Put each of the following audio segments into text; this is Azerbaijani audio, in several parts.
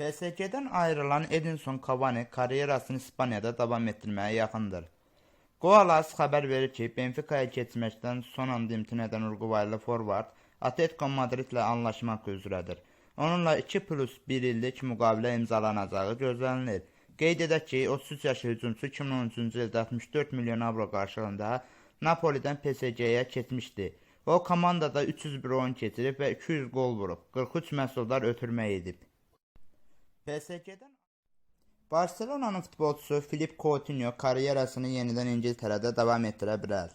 PSG-dən ayrılan Edinson Cavani karyerasını İspaniyada davam etdirməyə yaxındır. Goalas xəbər verir ki, Benfica-ya keçməkdən son anda imtina edən Uruguaylı forvard Atletico Madrid-lə anlaşmaq üzrədir. Onunla 2 plus 1 illik müqavilə imzalanacağı gözlənilir. Qeyd edək ki, 33 yaşlı hücumçu 2013-cü ildə 64 milyon avro qarşılığında Napolidən PSG-yə keçmişdi. O komandada 301 oyun keçirib və 200 qol vurub, 43 məhsuldar ötürmə edib. PSG-dən Barselonanın futbolçusu Filip Coutinho karyerasını yenidən İngiltərədə davam etdirə bilər.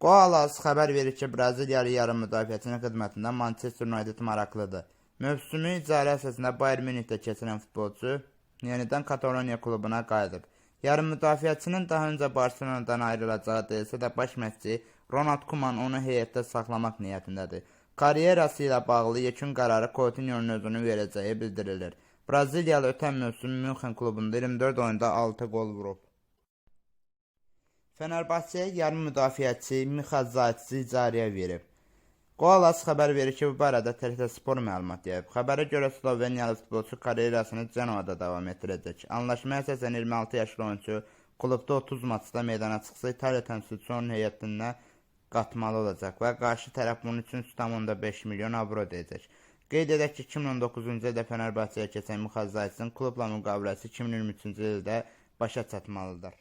Goalas xəbər verir ki, Braziliyalı yarım müdafiəçinin xidmətində Manchester United maraqlıdır. Mövsümü icarə əsasında Bayern Münihdə keçirən futbolçu yenidən Kataloniya klubuna qayıdıb. Yarım müdafiəçinin daha öncə Barselonadan ayrılacağı deyilsə də baş məşqçi Ronald Koeman onu heyətdə saxlamaq niyyətindədir. Karyerası ilə bağlı yekun qərarı Coutinho'nun özünü verəcəyi bildirilir. Braziliyalı ötən mövsüm Münxen klubunda 24 oyunda 6 qol vurub. Fenerbahçe'yə yarım müdafiəçi Mixal Zaytsi icarəyə verib. Goalas xəbər verir ki, bu barədə TRT Spor məlumat yayıb. Xəbərə görə Sloveniyalı futbolçu karyerasını Cenovada davam etdirəcək. Anlaşmaya əsasən 26 yaşlı oyunçu klubda 30 maçda meydana çıxsa İtaliya təmsilçisi heyətinə qatmalı olacaq və qarşı tərəf bunun üçün 3,5 milyon avro ödəyəcək. Qeyd edək ki, 2019-cu ildə Fenerbahçeyə keçən Mixal Zaytsin klubla müqaviləsi 2023-cü ildə başa çatmalıdır.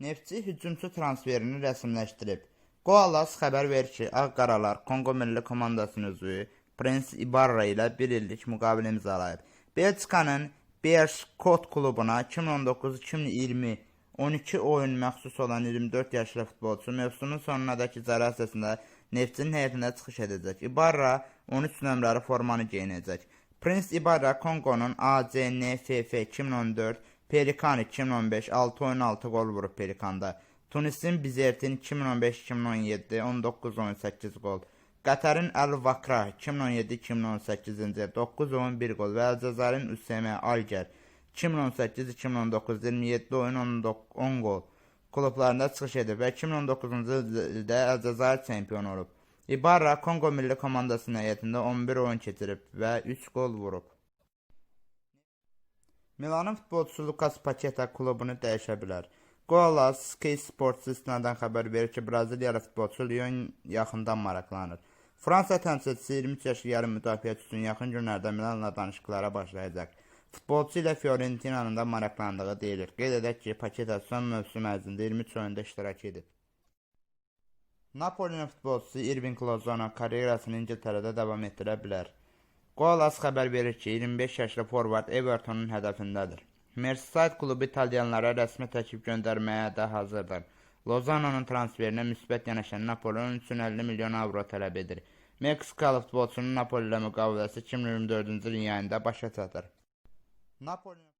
Neftçi hücumçu transferini rəsmiləşdirib. Goalas xəbər verir ki, Ağqaralar Kongo milli komandasının üzvü Prince Ibarra ilə 1 illik müqavilə imzalayıb. Belçikanın Beerschot klubuna 2019-2020 12 oyun məxsus olan 24 yaşlı futbolçu mövsümün sonunadakı icra əsasında Neftçinin heyətinə çıxış edəcək. Ibarra 13 nömrəli formanı geyinəcək. Prince Ibarra Kongonun ACNFF 2014 Pelikan 2015 6 oyun 6 gol vurub Pelikanda. Tunisin Bizertin 2015-2017 19 oyun 8 gol. Qətərin Əl Vakra 2017-2018-ci 9 oyun 1 gol və Əlcəzairin Üsəmə Alger 2018-2019 27 oyun 10 gol klublarında çıxış edib və 2019-cu ildə Əlcəzair çempion olub. Ibarra Kongo milli komandasının heyətində 11 oyun keçirib və 3 gol vurub. Milanın futbolçusu Lucas Paqueta klubunu dəyişə bilər. Goalas Sky Sports istinadən xəbər verir ki, Braziliyalı futbolçu Lyon yaxından maraqlanır. Fransa təmsilçisi 23 yaşlı yarım müdafiəçi üçün yaxın günlərdə Milanla danışıqlara başlayacaq. Futbolçu ilə Fiorentinanın da maraqlandığı deyilir. Qeyd edək ki, Paqueta son mövsüm ərzində 23 oyunda iştirak edib. Napolinin futbolçusu Irving Lozano karyerasını İngiltərədə davam etdirə bilər. Goalas xəbər verir ki, 25 yaşlı forvard Evertonun hədəfindədir. Merseyside klubu italyanlara rəsmi təklif göndərməyə də hazırdır. Lozano'nun transferinə müsbət yanaşan Napoli onun üçün 50 milyon avro tələb edir. Meksikalı futbolçunun Napoli ilə müqaviləsi 2024-cü ilin yayında başa çatır. Napoli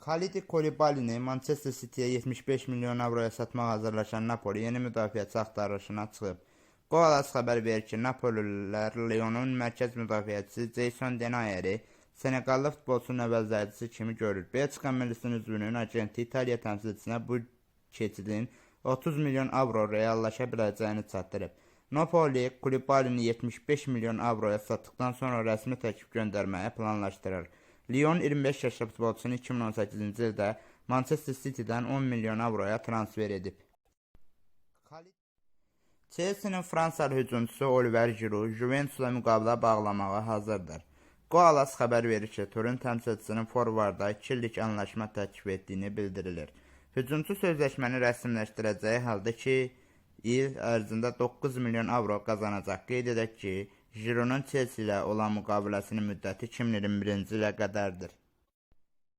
Khalidi Koulibaly'ni Manchester City'yə 75 milyon avroya satmaq hazırlaşan Napoli yeni müdafiəçi axtarışına çıxıb. Goalas xəbər verir ki, Napolililər Lyonun mərkəz müdafiəçisi Jason Denayeri Seneqallı futbolçunun əvəzləyicisi kimi görür. Belçika millisinin üzvünün agenti İtaliya təmsilçisinə bu keçidin 30 milyon avro reallaşa biləcəyini çatdırıb. Napoli Koulibaly'ni 75 milyon avroya satdıqdan sonra rəsmi təklif göndərməyi planlaşdırır. Lyon 25 yaşlı futbolçunu 2018-ci ildə Manchester City-dən 10 milyon avroya transfer edib. Chelsea-nin Fransalı hücumçusu Oliver Giroud Juventusla müqavilə bağlamağa hazırdır. Goalas xəbər verir ki, Turin təmsilçisinin forvarda 2 illik anlaşma təklif etdiyini bildirilir. Hücumçu sözləşməni rəsmiləşdirəcəyi halda ki, il ərzində 9 milyon avro qazanacaq. Qeyd edək ki, Giroud'un Chelsea ilə olan müqaviləsinin müddəti 2021-ci ilə qədərdir.